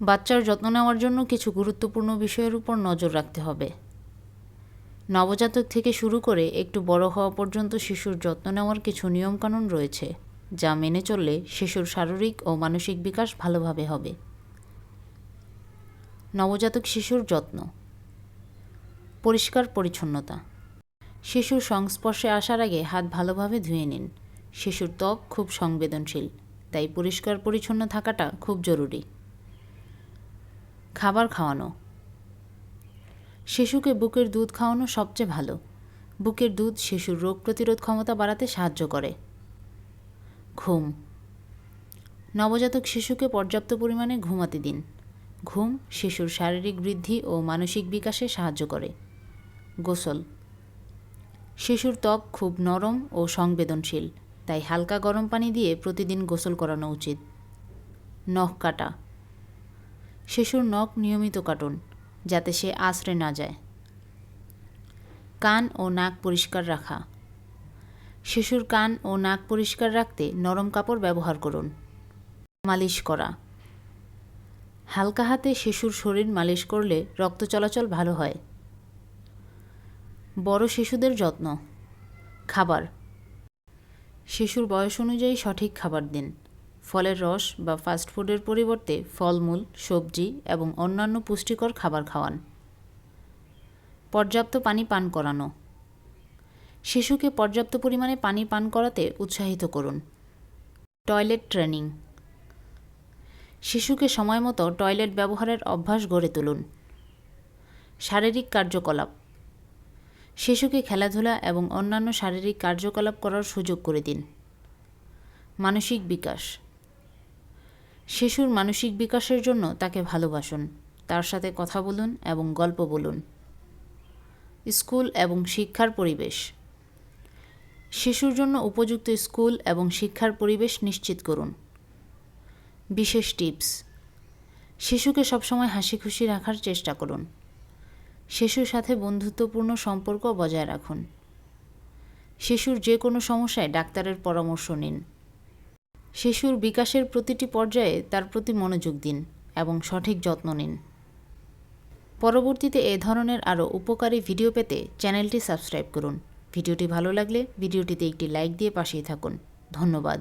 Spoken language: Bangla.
বাচ্চার যত্ন নেওয়ার জন্য কিছু গুরুত্বপূর্ণ বিষয়ের উপর নজর রাখতে হবে। নবজাতক থেকে শুরু করে একটু বড় হওয়া পর্যন্ত শিশুর যত্ন নেওয়ার কিছু নিয়মকানুন রয়েছে, যা মেনে চললে শিশুর শারীরিক ও মানসিক বিকাশ ভালোভাবে হবে। নবজাতক শিশুর যত্ন। পরিষ্কার পরিচ্ছন্নতা। শিশুর সংস্পর্শে আসার আগে হাত ভালোভাবে ধুয়ে নিন। শিশুর ত্বক খুব সংবেদনশীল, তাই পরিষ্কার পরিচ্ছন্ন থাকাটা খুব জরুরি। খাবার খাওয়ানো। শিশুকে বুকের দুধ খাওয়ানো সবচেয়ে ভালো। বুকের দুধ শিশুর রোগ প্রতিরোধ ক্ষমতা বাড়াতে সাহায্য করে। ঘুম। নবজাতক শিশুকে পর্যাপ্ত পরিমাণে ঘুমাতে দিন। ঘুম শিশুর শারীরিক বৃদ্ধি ও মানসিক বিকাশে সাহায্য করে। গোসল। শিশুর ত্বক খুব নরম ও সংবেদনশীল, তাই হালকা গরম পানি দিয়ে প্রতিদিন গোসল করানো উচিত। নখ কাটা। শিশুর নখ নিয়মিত কাটুন, যাতে সে আশ্রে না যায়। কান ও নাক পরিষ্কার রাখা। শিশুর কান ও নাক পরিষ্কার রাখতে নরম কাপড় ব্যবহার করুন। মালিশ করা। হালকা হাতে শিশুর শরীর মালিশ করলে রক্ত চলাচল ভালো হয়। বড় শিশুদের যত্ন। খাবার। শিশুর বয়স অনুযায়ী সঠিক খাবার দিন। ফলের রস বা ফাস্টফুডের পরিবর্তে ফলমূল, সবজি এবং অন্যান্য পুষ্টিকর খাবার খাওয়ান। পর্যাপ্ত পানি পান করানো। শিশুকে পর্যাপ্ত পরিমাণে পানি পান করাতে উৎসাহিত করুন। Toilet training. শিশুকে সময় মতো টয়লেট ব্যবহারের অভ্যাস গড়ে তুলুন। শারীরিক কার্যকলাপ। শিশুকে খেলাধুলা এবং অন্যান্য শারীরিক কার্যকলাপ করার সুযোগ করে দিন। মানসিক বিকাশ। শিশুর মানসিক বিকাশের জন্য তাকে ভালোবাসুন। তার সাথে কথা বলুন এবং গল্প বলুন। স্কুল এবং শিক্ষার পরিবেশ। শিশুর জন্য উপযুক্ত স্কুল এবং শিক্ষার পরিবেশ নিশ্চিত করুন। বিশেষ টিপস, শিশুকে সবসময় হাসি খুশি রাখার চেষ্টা করুন। শিশুর সাথে বন্ধুত্বপূর্ণ সম্পর্ক বজায় রাখুন। শিশুর যে কোনো সমস্যায় ডাক্তারের পরামর্শ নিন। শিশুর বিকাশের প্রতিটি পর্যায়ে তার প্রতি মনোযোগ দিন এবং সঠিক যত্ন নিন। পরবর্তীতে এ ধরনের আরও উপকারী ভিডিও পেতে চ্যানেলটি সাবস্ক্রাইব করুন। ভিডিওটি ভালো লাগলে ভিডিওটিতে একটি লাইক দিয়ে পাশেই থাকুন। ধন্যবাদ।